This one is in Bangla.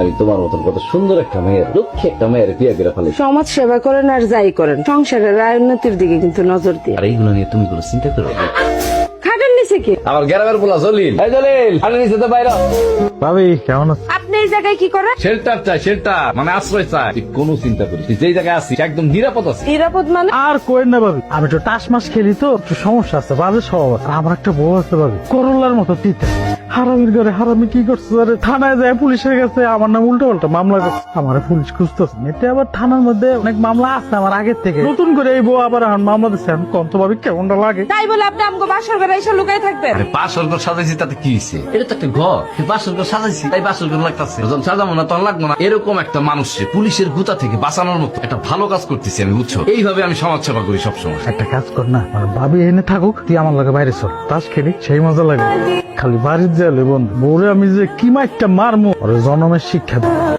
আমি তোমার মতন কত সুন্দর একটা মেয়ের লক্ষ্যে একটা মেয়ের বিয়ে করে ফেলে সমাজ সেবা করেন আর যাই করেন সংসারের আয় উন্নতির দিকে কিন্তু নজর দিয়ে আর এইগুলো নিয়ে তুমি কোনো চিন্তা করো না। নিচে কি? আমার গ্রামের পোলা জলিল। এই জলিল আরে নিচে তো বাইরে। ভাবি কেমন আছো? আপনি এই জায়গায় কি করেন? শেল্টার চাই শেল্টার মানে আশ্রয় চাই। তুই কোনো চিন্তা করিস যেই জায়গায় আছিস একদম নিরাপদ আছে। নিরাপদ মানে? আর কোয়েন না ভাবি আমি একটু টাস মাস খেলি তো একটু সমস্যা আছে বাজে স্বভাব আছে। আমার একটা বউ আছে ভাবি করলার মতো তিতে। হারামির ঘরে হারামি কি করছে? আরে থানায় যায় পুলিশের কাছে আমার নাম উল্টো পাল্টা মামলা করছে। আমার পুলিশ খুঁজতেছে এতে আবার থানার মধ্যে অনেক মামলা আছে আমার আগের থেকে। নতুন করে এই বউ আবার এখন মামলা দিচ্ছে আমি কন্ত ভাবি কেমনটা লাগে। তাই বলে আপনি আমগো বাসর ঘরে এসে লুকাই থাকবেন আরে বাসর ঘর সাজাইছি তাতে কি হয়েছে এটা তো একটা ঘর। তুই বাসর ঘর সাজাইছি তাই বাসর ঘর লাগতেছে। যখন সাজাবো না তখন লাগবো না। এরকম একটা মানুষকে পুলিশের গুতা থেকে বাঁচানোর মতো একটা ভালো কাজ করতেছি আমি বুঝছ? এইভাবে আমি সমাজ সেবা করি সবসময়। একটা কাজ কর না আমার ভাবি এনে থাকুক তুই আমার লাগে বাইরে চল। তাস খেলি সেই মজা লাগে। খালি বাড়ির যালে বন্ধু। মোরে আমি যে কি মাইটটা মারমু? আর জনমের শিক্ষা